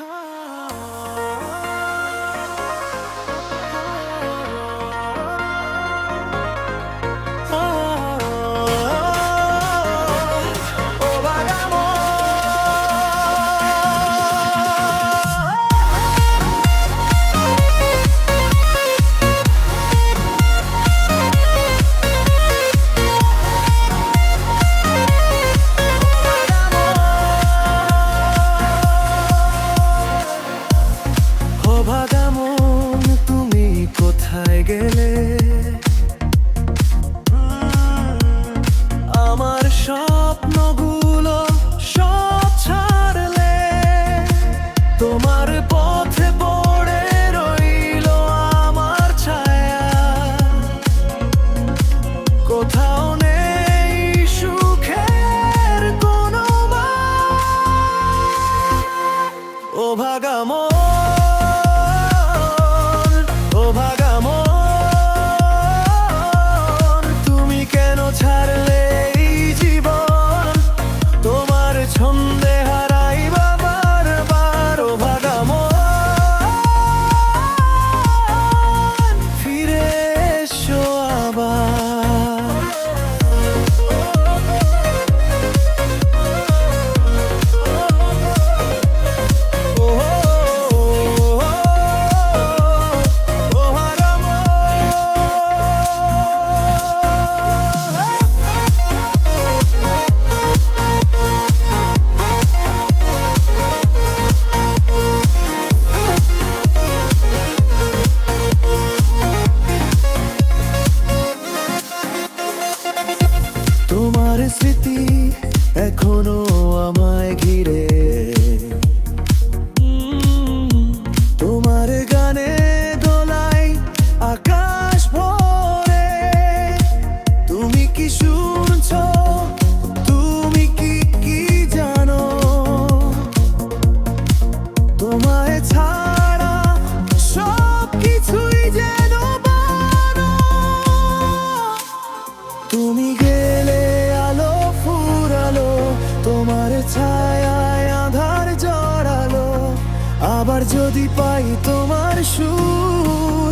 Ah. অভাগামন তুমি কোথায় গেলে? স্মৃতি এখনও আমায় ঘিরে। ছায় আধার জড়ালো। আবার যদি পাই তোমার সুর